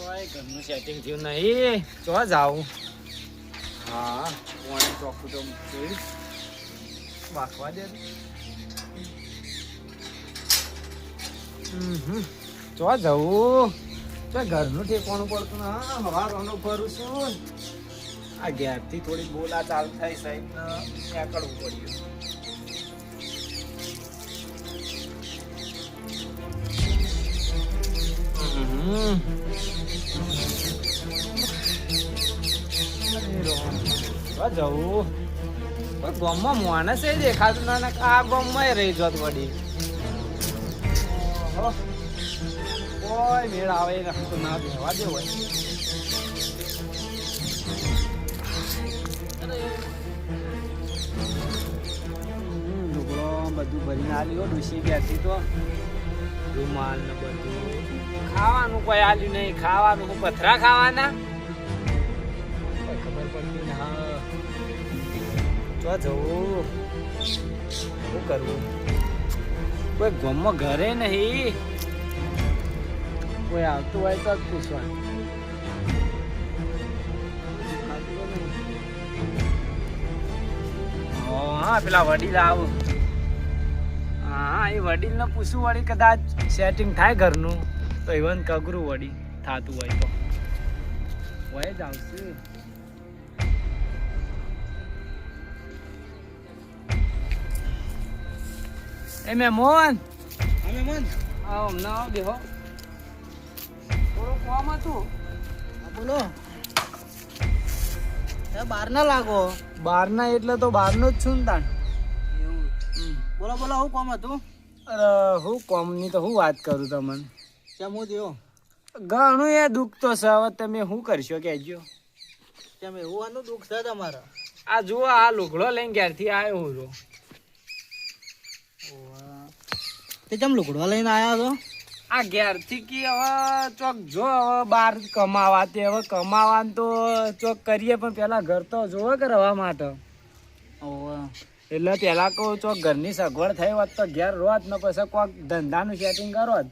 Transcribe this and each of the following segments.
કોઈ ઘરનું સેટિંગ થયું નહીં. ચો જાવું હા મોણે ચોખ્ખું તો જોઈ વાંખવા દે. ચો જવું ચો ઘરનું ઠેકવાનું પડતું ને હા હવારોનો ફરું છું આ ઘેરથી થોડી બોલા ચાલુ થાય સાહેબ નીકળવું પડ્યું. હમ. જવું. ગામમાં માણસ એ દેખાતું ના આ ગામમાં રહી જોત ઓહો. કોઈ મેળ આવે એ તો ના બેવા દે હોય હમ, ઢોકળો બધું ભરીને આલ્યો ડૂસી બેઠી તો. રૂમાલ ને બધું. ખાવાનું કોઈ આલ્યું નહીં ખાવાનું પથરા ખાવાના? ચો જવું. શું કરવું? કોઈ ગામમાં ઘરે નહીં. કોઈ આવતું હોય તો જ પૂછવા હા, પેલા વડીલ આવું. હા, એ વડીલને પૂછવું વળી કદાચ સેટિંગ થાય ઘરનું. તો ઇવન કગરું વડી થાતું હોય તો. હોય જ આવશે. એ મે મોહન અમે મન આવો હમણાં આવો બેહો થોડું કોમ હતું બોલો એ બહાર ના લાગો બહારના એટલે તો બહારનું જ છું ને તાણ બોલો બોલો હું કોમ હતું અરે હું કોમની તો હું વાત કરું તમને કેમ હું થયો ઘણું એ દુઃખ તો છે હવે તમે શું કરશો કહેજો કેમ એવું આનું દુઃખ છે તમારા આ જુઓ આ લુગડો લઈને ક્યારથી આવ્યો હું તો કેમ લુકડો લઈને આયા છો? આ ઘેરથી કે હવે ચોક જો હવે બહાર કમાવા તે હવે કમાવાનું તો ચોક કરીએ પણ પેલા ઘર તો જોવે કે રવા માટે. ઓવે. એટલે પેલા કહું ચોક ઘરની સગવડ થઈ હોત તો ઘેર રોત ને પછી કોઈક ધંધાનું સેટિંગ કરો જ.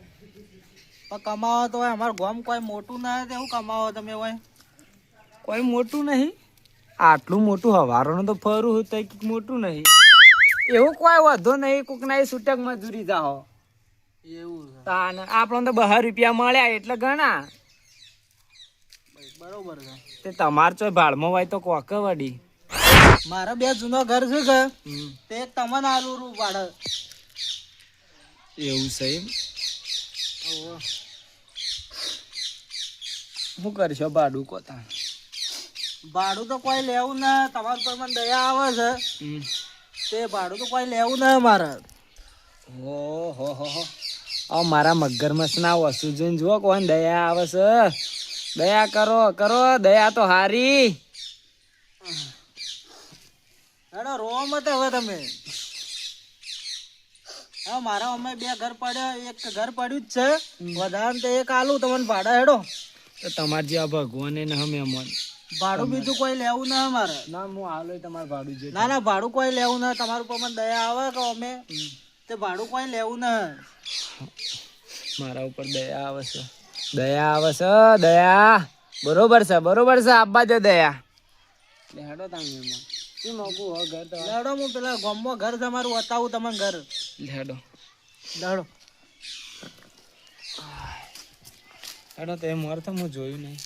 પણ કમાવો તો હોય અમારું ગામ કોઈ મોટું ના શું કમાવો તમે હોય? કોઈ મોટું નહીં. આટલું મોટું હવારોનું તો ફરું તો કંઈક મોટું નહીં. એવું કોઈ વધો નહીં કોક ના છૂટક મજૂરી જાઓ. એવું તાન આપણને તો બહાર રૂપિયા મળ્યા એટલે ઘણા. બરોબર છે. તે તમાર ચોય ભાડમાં હોય તો કોક વડી મારા બે જૂનો ઘર છે કે તે તમને આલુ રૂ પાડે. એવું છે એમ. શું કરશો ભાડું કોતા? ભાડું તો કોઈ લેવું ના તમારું પર મને દયા આવે છે. તે ભાડું તો કોઈ લેવું ના મારે હો હો હો. હો આ મારા મગરમચ્છ ના વસ્તુ જોઈને જુઓ કોણ દયા આવે છે. દયા કરો કરો દયા તો હારી. હેડો રો મત હવે તમે. હા મારા અમે બે ઘર પડ્યા એક ઘર પડ્યું જ છે. વધારે તો એક આલું તમને ભાડા હેડો. તો તમાર જેવા ભગવાન ને અમે મન ભાડું બીજું કોઈ લેવું ના અમારે. ના હું હાલો તમારે ભાડું જે ના ના ભાડું કોઈ લેવું ના. તમારું ઉપર મને દયા આવે કે અમે? તે ભાડું કોઈ લેવું ના. મારા ઉપર દયા આવે છે. દયા આવે છે દયા. બરોબર છે બરોબર છે આપવા જો દયા. લેડો તમે શું મોકું હો ઘર લેડો હું પેલા ગામમાં ઘર તમારું બતાવું તમને ઘર. લેડો લેડો લેડો તે મોર તો હું જોયું નહીં.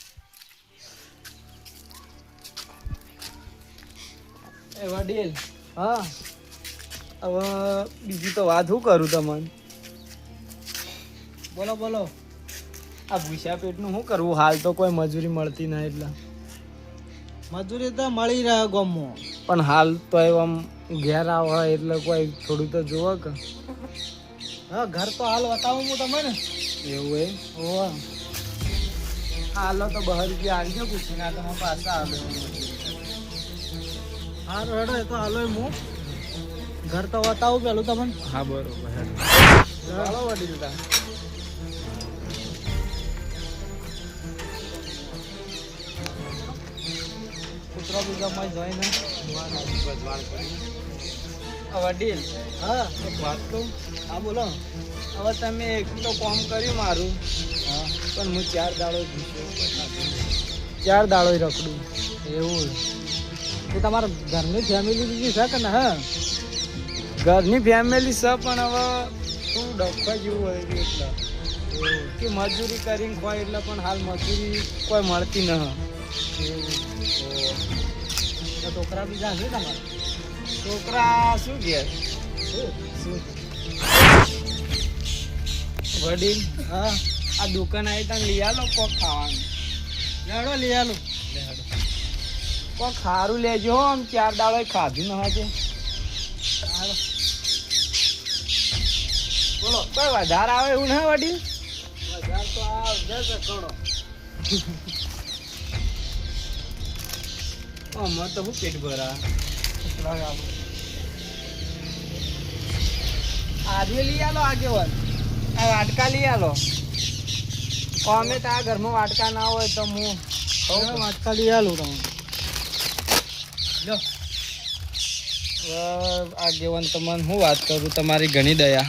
એ વડીલ હા. હવે બીજી તો વાત શું કરું તમને? બોલો બોલો. આ ભૂસ્યા પેટનું શું કરવું હાલ તો કોઈ મજૂરી મળતી ના એટલે. મજૂરી તો મળી રહે ગમો પણ હાલ તો એમ ઘેર આવે એટલે કોઈ થોડું તો જુઓ કે. હા ઘર તો હાલ બતાવું હું તમને. એવું એ હોવા. હાલો તો બહાર રૂપિયા આવજો પૂછીને આ તમે પાછા આવે. હા હેડો એ તો હાલો હું ઘર તો બતાવું પેલું તમને. હા બરોબર હાલો વડીલ તા કૂતરો બીજો મય જોઈને વડીલ. હા. એક વાત કહું? હા બોલો. હવે તમે એક તો કામ કર્યું મારું? હા. પણ હું ચાર દાડો ચાર દાડો રખડું. એવું. તો તમારા ઘરની ફેમિલી બીજી છે કે ને? હા ઘરની ફેમિલી છે પણ હવે શું ડખા જેવું હોય એટલે. કે મજૂરી કરીને ખોય એટલે પણ હાલ મજૂરી કોઈ મળતી ન તો છોકરા બીજા છે તમારા? છોકરા શું કે? શું? વડીલ? હા. આ દુકાન આવી તને લઈ આલો કોક ખાવાનું? લડો લઈ આલું. કોક ખારું લેજો આમ ચાર દાડો ખાધું ન હજે. બોલો કોઈ વધારે આવે એવું ના વડીલ? હજાર તો આ જશે કણો તો હું પેટ ભરા? લઈ આલો આગેવાન. આ વાટકા લઈ આલો. અમે તો આ ઘરમાં વાટકા ના હોય તો હું વાટકા લઈ આલું તમે લો આગેવાન તમને હું વાત કરું? તમારી ઘણી દયા.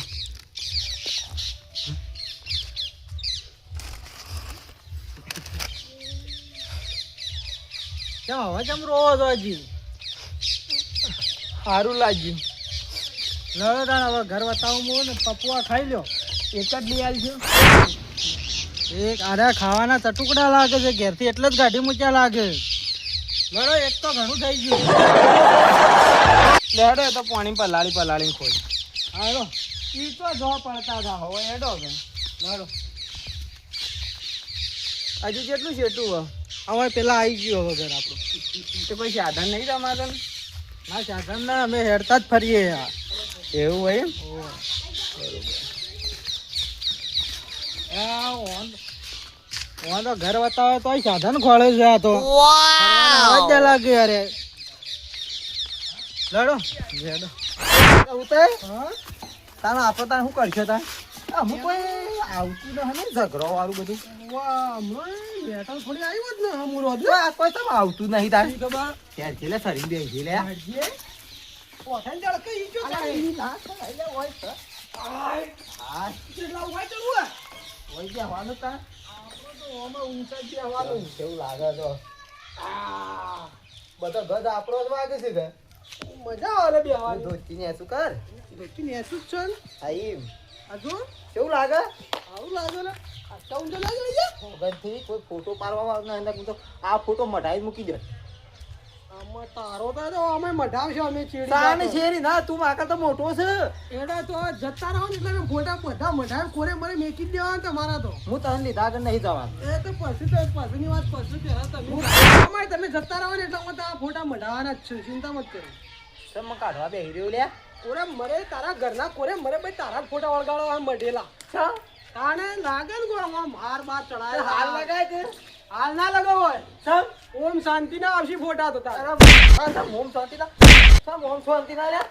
હવે તમે રોવો છો હજી? સારું લાગ્યું. લડો તાણ હવે ઘર બતાવું હું ને પપુઆ ખાઈ લ્યો. એક જ લઈ આવજો એક આરા ખાવાના ચટુકડા લાગે છે ઘેરથી એટલે જ ગાઢી મૂક્યા લાગે. લડો એક તો ઘણું થઈ ગયું. લેડો તો પાણી પલાળી પલાળી ખોલ હાલો. ઈ તો જો પડતા હતા હવે એડો કે લેડો. હજુ કેટલું છેટું હો હવે પેલા આવી ગયો હવે ઘર આપણું. તો કોઈ સાધન નહીં તમારે ના સાધન ના અમે હેરતા જ ફરીએ. યાર એવું હોય તો ઘર બતાવે તો સાધન ખોળે છે આ તો. લાગે અરે. લડો. લડો. ઉતર. હા? તાનો આપો તાણ શું કરશો તાણ અમુક કોઈ આવતું ન હને ઝઘડો વાળું બધું. બેઠા થોડી આવ્યો જ ને હમું રોજ. આ કોઈ તમે આવતું નહીં ખબર? ત્યાં છે લે. સરી દે છે લે હાજીએ જળ કઈ જો ના થાય હોય તો. હા. કેટલા ઊભા ચડવું હોય. ગયા વાનું તાન તો ઓમાં ઊંચા બેહવાનું. કેવું લાગે તો? આ. બધો ગદ આપણો જ વાગે છે કે મજા આવે બેહવાની ધોતી ને શું કર. ધોતી ને શું છે ને? આઈમ આ જો કેવું લાગે? આવું લાગે ને ખાસા ઊંચા લાગે ને કોઈ ફોટો પાડવા વાળું ના અંદર હું તો આ ફોટો મઢાઈ મૂકી દે. તારો તો તો અમે મઢાવશે અમે ચીડી તાને જાતો. ના તું માકર તો મોટો છે. એડા તો જતા રહો ને એટલે મેં ફોટા બધા મઢાવ કોરે મરે મેકી જ તમારા તો. હું તને લીધા આગળ નહીં જવાનું. એ તો પછી તો પછીની વાત પછી પહેલા તમે. અમારે તમે જતા રહો ને એટલે હું તો ફોટા મઢાવવાના જ છું ચિંતા મત કરો. તો કાઢવા બે રહ્યો લે કોરે મરે તારા ઘરના કોરે મરે ભાઈ તારા ફોટા વળગાડો મઢેલા. તાણે લાગે ને આમ હાર બાર ચડાય. હાલ લગાય કે હાલ ના લગાવો હોય. સમ ઓમ શાંતિ ના આવશી ફોટા તો તારા. સમ ઓમ શાંતિ ના સમ ઓમ શાંતિ ના લે.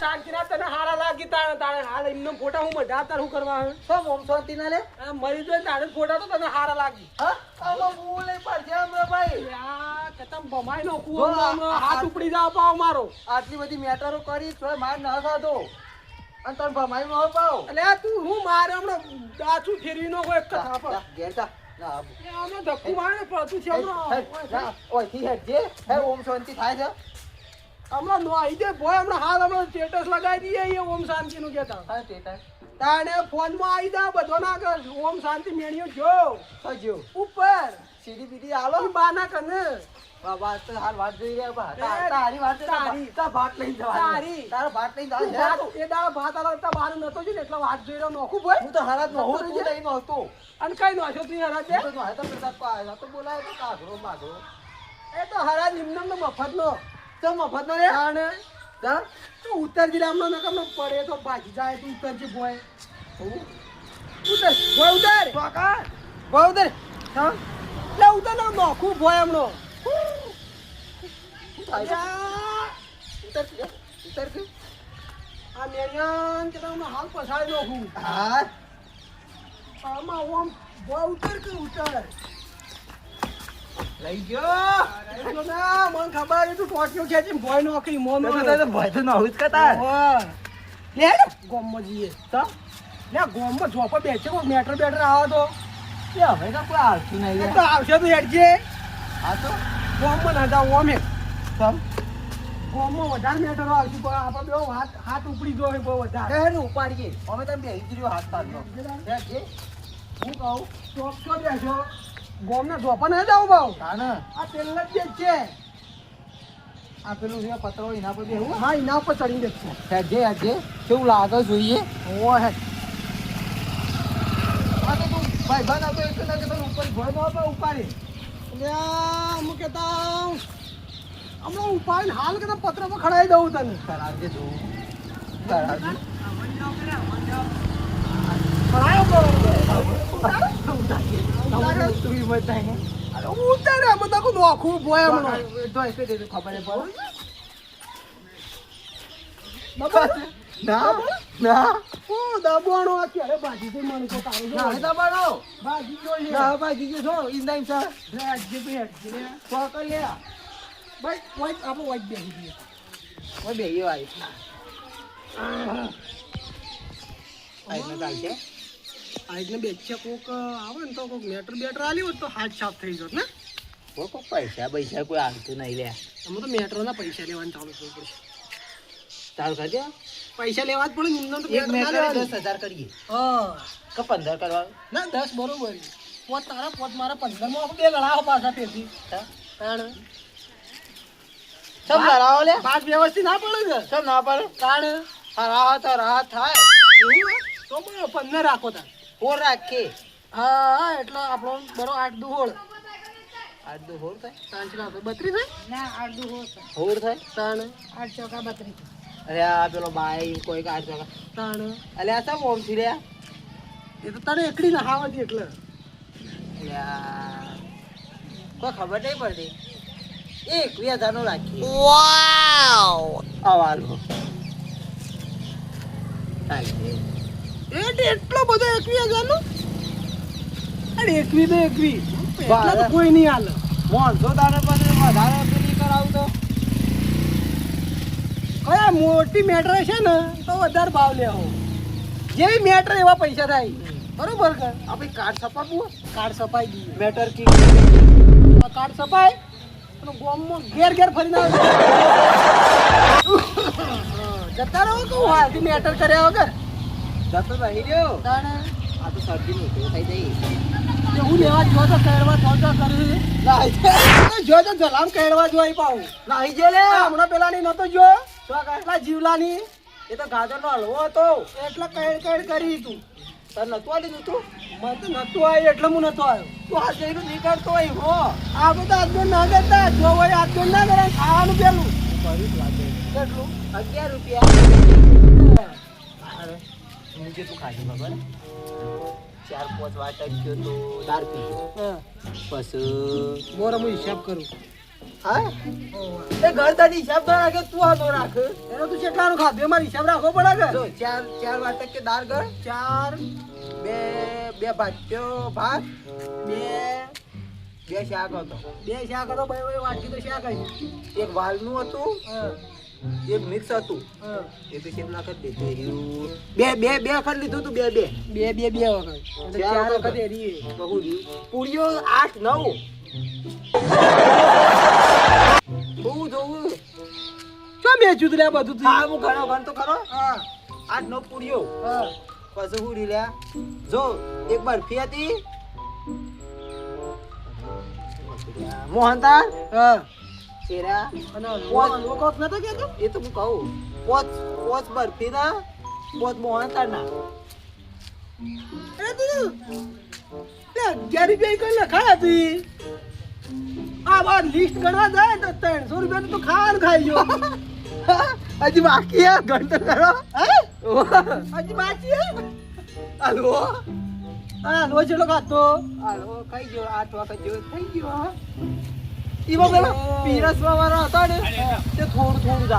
શાંતિ ના તને હારા લાગી તાણે તારે હાલ એમનો ફોટા હું મઢા તાર હું કરવા હે સમ ઓમ શાંતિ ના લે. મરી જો તારે ફોટા તો તને હારા લાગી. હા? આવો બોલે પર છે હમણાં ભાઈ. આ કતમ ભમાઈ નો હમણાં હાથ ઉપડી જા પાવ મારો. આટલી બધી મેટરો કરી તો માર ના સાધો અને તને ભમાઈ નો પાવ. એટલે તું હું મારે હમણાં દાચું ફેરવી નો કોઈ કથા પર ઘેર ઓમ શાંતિ થાય છે. હમણાં નો આવી જાય હમણાં હાલ હમણાં સ્ટેટસ લગાવી દઈએ એ ઓમ શાંતિ નું કેતા હા તાણે ફોનમાં આવી જા બધો ના કર ઓમ શાંતિ મેળ્યો જો. ઉપર. સીડી બીડી આલો બાના કને. બાબા તો હાલ વાત જોઈ રહ્યા બા. એ, તા- તારી વાત તાર. ભાત લઈને જવાનું. તારી. તારો ભાત તું ભાત- એ દાડા ભાત આલા બાર નતો ને એટલે વાત જોઈ રહ્યો નોખું ભાઈ હું તો હરાજ નો. હું નતો તું જોઈ? લઈને અને કઈ નોશો તું યાર આજે હું તો નહાતો પેલા તો તો બોલાય તો કાઘરો બાઘરો એ તો હરા નિમ્ન નો મફત નો તો મફત નો રે જા. તું ઉત્તર જિલ્લા નો નકમ પડે તો ભાજી જાય તું ઉત્તર જે ભોય ઉત્તર ભોય ઉત્તર કાકા બહુ દર હા? લે ઉત્તર નો નોખું ભોય થાય ઉતર ઉતર આ મેરિયાન કે તમને હાલ પસાડી નોખું હા આમાં ઓમ ભોય ઉત્તર કે ઉત્તર લઈ ગયો તો ના, મને ખબર છે તું ટોટિયો ખેંચીને ભોંય નોખી, મોનો. તો તો ભય તો નવું જ. લે ગોમમાં જઈએ. તો લે, ગોમમાં ઝોપે બેસે મેટર બેટર આવતો એ હવે તો કોઈ આવતું નહીં તો આવશે તો હેડજે હા તો ગોમમાં ના જાવ ઓમે ગોમમાં વધારે મેટરો આવશે પણ આપણે બે હાથ હાથ ઉપડી ગયો બહુ વધારે. હેડ ઉપાડીએ. અમે તમે બેસી જ હાથ કે હું કહું ચોક તો બેસો ગોમના ધોપા ના જાવ ભાવ તાને આ પેલા જ છે. આ પેલું છે પતરો એના પર બેહું. હા એના ઉપર ચડી દેખશે જે હેડ જે કેવું લાગે જોઈએ? ઓ હે આ તો તું ભાઈ બન આવતો એક ના તને ઉપર ભય ન ઉપાડી એટલે હું કહેતા હમણાં ઉપાય હાલ કે પત્ર પર ખડાઈ દઉં તને. કરાવજે જો. કરાવજે ખડાયો અરે ઉતારે. તો કોઈ નોખું ભોય હમણાં. જ ખબર પડે. ના. ના. ઓ દબાણો આ ક્યારે બાજી થી મને તો તારું જો ના બનો બાજી જોઈએ ના ભાઈ જીજે છો ઇન્દાઈ સર હેડજે લે. પકડ લે. ભાઈ વાઈટ આપણે વાઈટ દઈએ ઓય બે યો આવી આઈ ન છે આ એટલે બેચ્યા કોક આવે ને તો કોક મેટર બેટર હોત તો હાથ સાફ થઈ જત ને? પૈસા પૈસા કોઈ આવતું નહીં લે. અમે તો મેટ્રોના પૈસા લેવાનું ચાલુ કરવું પડશે. ચાલ કરજે. પૈસા લેવા જ પડે તો એક મેટર. દસ હજાર કરીએ. હા. કે પંદર ના દસ બરોબર. પોત તારા પોત મારા પંદરમાં બે લડાવો પાછા તેથી સમ લડાવો લે? બાદ વ્યવસ્થિત ના પડે ને સમ ના પડે? તાણ? હા રાહત રાહત થાય. એવું તો પંદર રાખો તાર ફોર રાખે. હા હા એટલો આપણો બરો આઠ દુ હોળ. આઠ દો થાય? પાંચ રાખો બત્રીસ થાય? ના આઠ દુ હોળ હોર થાય? ત્રણ આઠ ચોકા બત્રીસ અરે આ પેલો બાઈ કોઈક આઠ ચોકા. ત્રણ અલે આ સમ ઓમથી લે એ તો તને એકડી ના હાવાથી એટલે કોઈ ખબર નહીં પડતી. એક વ્યાધાનો હજાર વાવ આવાલો ચાલશે એટલે એટલો બધો એકવી હજારનો? અરે એકવી તો એકવી એટલા તો કોઈ નહીં હાલ. માણસો તારે પાસે વધારે પેલી કરાવું તો. કયા મોટી મેટર છે ને તો વધારે ભાવ લેવો જેવી મેટર એવા પૈસા થાય. બરોબર કે? આપણે કાર્ડ સપાવું કાર્ડ સપાઈ દઈએ મેટર કી? કાર્ડ સપાય ગોમમાં ઘેર ઘેર ફરીને આવે જતા રહો કહું હાલથી મેટર કર્યા વગર? જતો નહીં રહ્યો. આ તો શરદી નું થઈ તે હું લેવા જો તો કહેવા જો તો કરી. તો જો તો જલામ કહેવા જો આવી પાઉં. નાહી જે લે. હમણાં પેલાની નતો જો. કહે? જીવલાની? એ તો ગાજર નો હલવો હતો. એટલે કહેડ કહેડ કરી તું. તને નતું આલી દીધું મને તો નતો આવ્યું એટલે હું નતો આવ્યો. તું આ જઈને નીકળતો હોય હો. આ બધા આજનો ના કરતા જો હોય આજનો ના કરે ખાવાનું પેલું. કર્યું લાગે કેટલું? અગિયાર રૂપિયા. અરે હું જે તું ખાધી ખબર? ચાર પાંચ વાટક ગયો તો દાર પી ગયો હા. પછી બોર હું હિસાબ કરું. હા? એ તારી હિસાબ તો રાખે તું આ તો રાખ. એનો તું કેટલાનું ખાધું? એમાં હિસાબ રાખવો પડે કે? ચાર ચાર વાટક કે દાળ ગળ ચાર બે બે ભાજ્યો ભાત બે બે શાક હતો. બે શાક હતો ભાઈ બે વાટકી તો શાક આવી એક વાલનું હતું એક મિક્સ હતું. એ તો નાખત દેતો રહ્યું બે બે બે વખત લીધું હતું બે બે. બે બે બે વખત. ચાર વખત. વખત એરી બહુ પૂરીઓ આઠ નવ. જોવું જોવું ક્યાં મેચ્યું તું લે બધું તું? હા હું ઘણો ઘણ તો ખરો. હા. આઠ નો પૂર્યો. હા. પછી હું લે જો એક બરફી હતી. મોહનતા હા. ચેરા? હલવો કોક નતો કહેતો? એ તો હું કહું. પોચ પોચ બરફી ના પોચ મોહનતા ના. અરે તું લે અગિયાર રૂપિયા કોઈ લખાય હતી આ લિસ્ટ ગણવા જાય તો ત્રણસો રૂપિયા તો ખાવાનું ખાઈ ગયો હજી બાકી હે ઘણ તો હજી બાકી હે? હલવો ચેલો ખાતો હલવો ખાઈ ગયો. આઠ વખત જેવો થઈ ગયો હા. પેલો પીરસવા વાળો હતો ને તે થોડું થોડું જ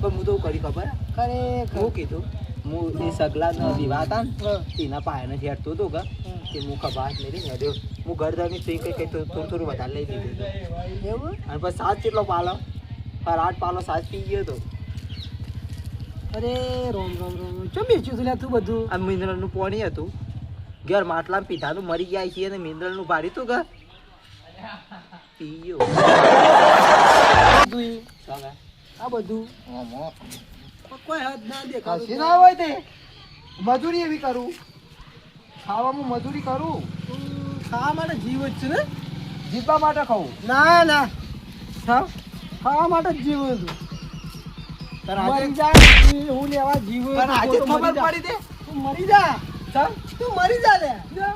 પણ હું તો કરી ખબર? ખરેખર. હું કીધું? હું એ સગલા વિવાહ હતા ને. એના પાયાને હેરતો હતો કે કે હું ખભા હાથ લઈ લઈને હેર્યો હું ઘર ધરની તો કઈ કઈ થોડું થોડું વધારે લઈ દીધું હતું. એવું? અને પછી સાત કેટલો પાલો? પર આઠ પાલો સાત પી ગયો હતો. અરે રોમ રોમ રોમ ચમ બેચ્યું તું લ્યા તું બધું? આ મિનરલનું પોણી હતું. ઘેર માટલામાં પીધાનું મરી ગયા છીએ અને મિનરલનું ભારી હતું કે? પી ગયો તું. આ બધું? કોઈ હદ ના કશી ના હોય તે? મજૂરી એવી કરું. ખાવામાં મજૂરી કરું? ખાવા માટે જીવ જ છે ને? જીવવા માટે ખાવું? ના ના. ખાવા માટે જ જીવ હતું મરી જા. હું લેવા જીવ આજે ખબર પડી દે. તું મરી જા. તું મરી જા લે.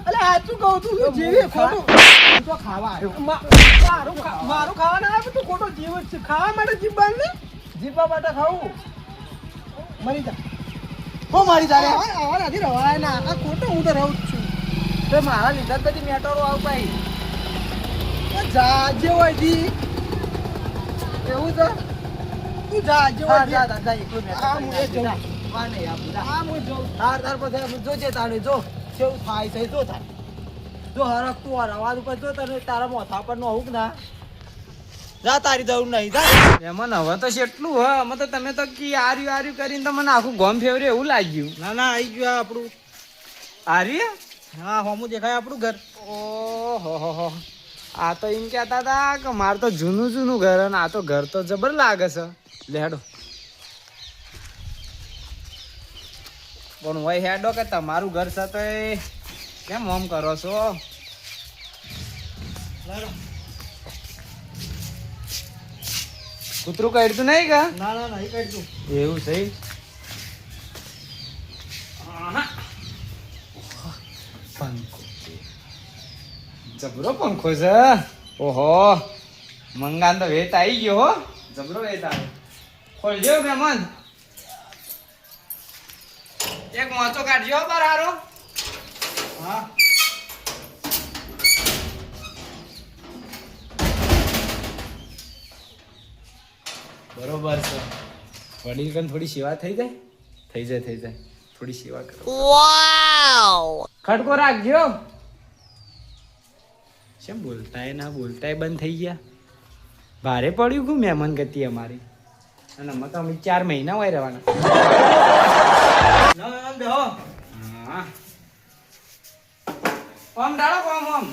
અલે સાચું કહું તું તું જીવે ખોટું તો ખાવા આવ્યો. મારું મારું ખાવા ના તું ખોટો જીવ જ છે. ખાવા માટે જીવ ને જીવવા માટે ખાવું? મરી જા. હો મારી તારે આવા નથી રવાય ના આ ખોટો હું તો રહું છું. તો મારા લીધા બધી મેટરો આવ ભાઈ જા જે હોય જી. એવું તો તું જા. જે હોય જા જા એકલો મેટર કરી હું એ. જઉં. વાહ નહીં આપું, જા. હું જોઉં. તાર તાર પછી જો જોજે તારે જો. કેવું થાય છે જો થાય. જો હરકતું આ અવાજ ઉપર જો તને તારા મોથા પર નો હુક ના. જા તારી જરૂર નહીં જા. એમાં હવે તો કેટલું હ અમે તો તમે તો કી આર્યું આર્યું કરીને તો મને આખું ગોમ ફેવરે એવું લાગ્યું. ના ના આવી ગયું આ આપણું. આર્ય? હા હોમું દેખાય આપણું ઘર. ઓહો હો હો. આ તો એમ કહેતા હતા કે મારે તો જૂનું જૂનું ઘર અને આ તો ઘર તો જબર લાગે છે. લેડો પણ હોય હેડો કે તમારું ઘર છે તો કેમ ઓમ કરો છો? કૂતરું કાઢતું નહીં કા? ના ના નહીં કાઢતું. એવું થઈ પંખો જબરો પંખો છે? ઓહો. મંગાન તો વેત આવી ગયો હો. જબરો વેત આવ્યો ખોલજો મહેમાન. એક મોચો કાઢજો પર હારો. હા. બરોબર છે. વડીલ કન થોડી સેવા થઈ જાય? થઈ જાય થઈ જાય. થોડી સેવા કરો. ખડકો રાખજો. કેમ બોલતાય ના બોલતાય બંધ થઈ ગયા. ભારે પડ્યું કું મહેમાન ગતિ અમારી. અને અમે તો અમે ચાર મહિના હોય રહેવાના. ઓમ ડાળો ઓમ ઓમ.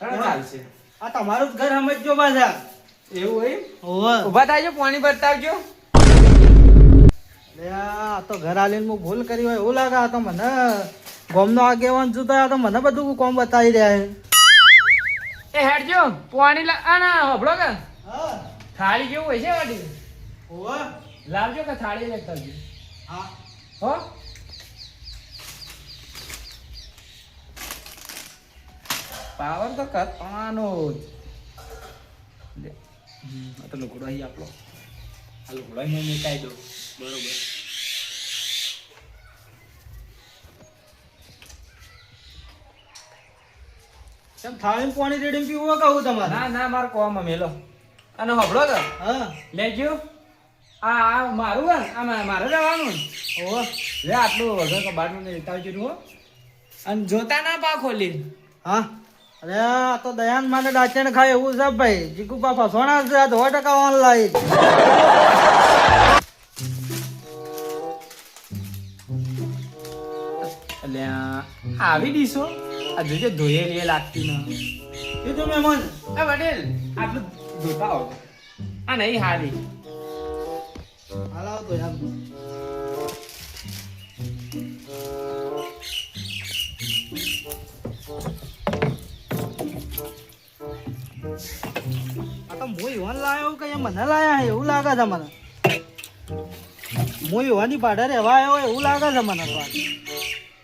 ચાલશે. આ તમારું જ ઘર સમજજો પાછા. એવું હોય ઊભા થાય પાણી બતાવજો આ તો ઘર આલીને હું ભૂલ કરી હોય એવું લાગે તો મને. ગોમનો આગેવાન છું તો તો મને બધું કોમ બતાવી રહ્યા છે એ હેડજો પાણી આ ના હબળો કે. થાળી જેવું હોય છે વાડી ઓવે લાવજો કે થાળી લેતા આવજો હા. હો. પાવર તો કરવાનો જ. આ તો અહીં આપણો આ લુગડો અહીં મેકાઈ દો. બરોબર. કેમ થાળી પાણી રેડીમ પીવું કહું તમારે? ના ના મારે કોમ મેલો અને હબળો તો. હા. લેજો આ આ મારું હે આ મારે રહેવાનું ને? લે આટલું વગર કબાટનું ને લેતા આવજો હો. અને જોતા ના પા ખોલી હા. અરે આ તો દયાન માટે ડાચણ ખાય એવું છે ભાઈ. જીકુ બાપા સોના છે આ તો સો ટકા ઓનલાઈન એટલે આવી ડીશો આ જોજે ધોયેલી એ લાગતી ન. તો મહેમાન. એ વડીલ આટલું ધોતા આવો આ નહીં હારી. હાલ આવતો યાર. મને લાયા હે, એવું લાગે છે મને. હું યુવાની ભાડે રહેવા આવ્યો એવું લાગે છે મને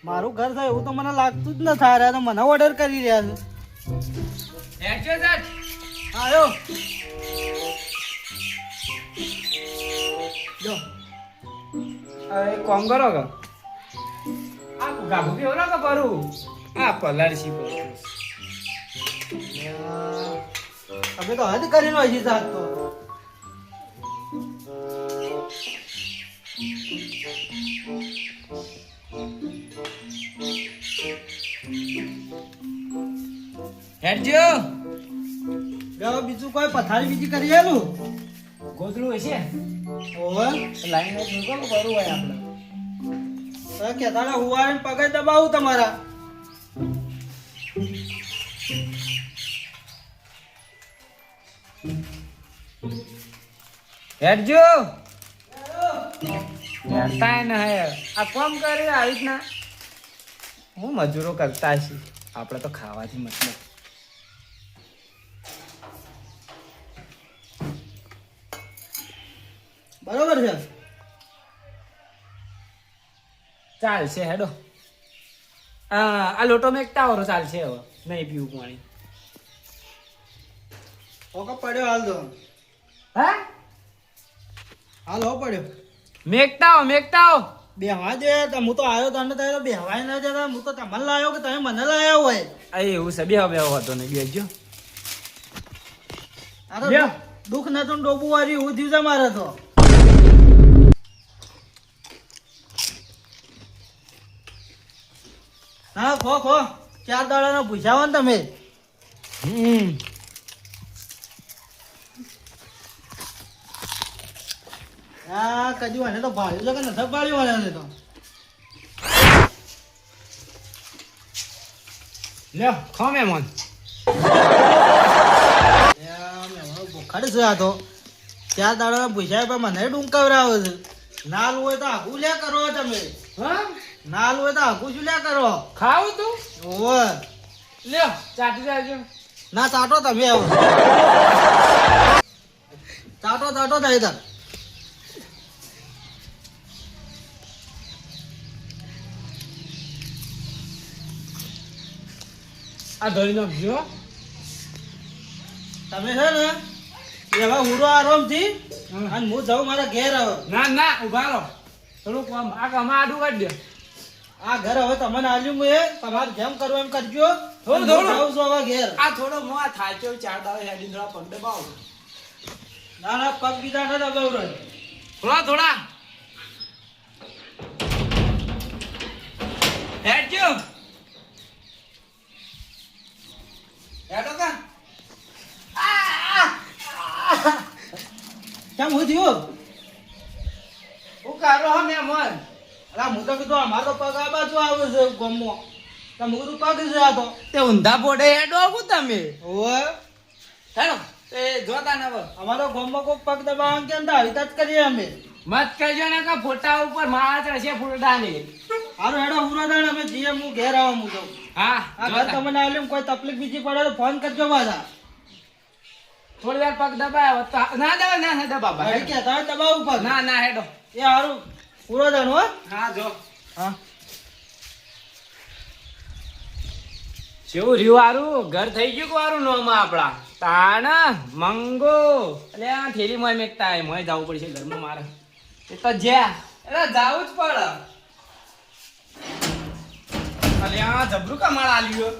મારું ઘર છે, એવું તો મને લાગતું જ નથી. થાય રહ્યા તો મને ઓર્ડર કરી રહ્યા છે. આવ્યો જો. એક કામ કરો કે. આ ગાભુ કેવો પરું તમે તો હદ કરીને છે સાત તો. હેડજો. બીજું કોઈ પથારી બીજી કરી આલું ગોદડું હશે. ઓવે. લાઈન મૂકો બરું હોય આપણે. તો કેતાડા હુવાને પગે દબાવું તમારા. હેડજો. હેડતા ને હે. આ કોમ કરે આવી રીતના? હું મજૂરો કરતા છીએ આપણે તો ખાવાથી મતલબ બરોબર છે. ચાલશે હેડો. આ આ મેં એકતા હોરો ચાલશે હવે. નહીં પીવું પાણી. ઓકે પડ્યો હાલ દો હા? હાલ હો પડ્યો. મેકતા હો મેકતા હો બેહવા જે તો હું તો આવ્યો તને તો બેહવાય ના જતા. હું તો તમને લાવ્યો કે તમે મને લાવ્યા હોય? અહીં એવું છે બે બેહવા હતો ને લ્યો. દુઃખ નતું ડોબું વાળી એવું થયું છે મારે તો. હા ખો ખો. ચાર દાડાના પૂછાવો ને તમે. હમ. આ મને તો ભાડ્યું છે કે નથી ભાડ્યું તો. લે ખો મહેમાન. ભૂખાડ છે આ તો. ચાર દાડાના પૂછાય પણ મને ડુંકાવરાવે છે. નાલ હોય તો આખું લ્યા કરો તમે. હા? નાલ હોય તો આખું શું લ્યા કરો? ખાવ તું? ઓવે લ્યો ચાટી જાજો ના ચાટો તમે આવો. ચાટો ચાટો થાય તાર. આ ધોઈ નાખજો તમે છે ને એ હવે હુડો આરામથી અને હું જાઉં મારા ઘેર આવો ના ના ઊભા રહો. થોડુંક આમ આ કમા આડું કાઢી દે આ ઘર હવે તમને આલ્યું મે એ તમારે જેમ કરવું એમ કરજો. થોડું, હું થોડું. આવું છું હવે ઘેર. આ થોડો મો આ થાચ્યો ચાર દાડા હેડી થોડા પગ દબાવો. ના ના પગ બીજા ના દબાવ થોડા થોડા. હેડજો. હેડો કા કેમ હું થયું? હું કારો હો મહેમાન. અલા હું તો કીધું અમારો પગ આ બાજુ આવે છે ગમો. તો હું કીધું પગ છે આ તો. તે ઊંધા પોડે હેડો હું તમે. ઓ હેડો. તે જોતા ના અમારો ગમો કોક પગ દબાવવાનું કેમ તો આવી જ કરીએ અમે? મત કરજો ને કે ફોટા ઉપર મારા ચડશે ફૂલડા ની હારું હેડો ઉરાદાણ અમે જીએ હું ઘેર આવું મુ તો. હા આ ઘર. તમને આલ્યું કોઈ તકલીફ બીજી પડે તો ફોન કરજો પાછા. થોડી વાર પગ દબાયો તો ના દબા ના ના દબા ભાઈ કહેતા હોય દબાવવું પગ ના ના હેડો. એ હારું. ઉરાદાણ હો? હા જો. હા. જેવું રહ્યું હારું? ઘર થઈ ગયું કે વારું નોમાં આપડા તાણા મંગો. એટલે આ થેલી મોય મેકતા મોય જવું પડશે ઘરમાં મારે. એ તો જ્યાં. એટલે જવું જ પડે. અલે આ જબરું કમાળ આલ્યું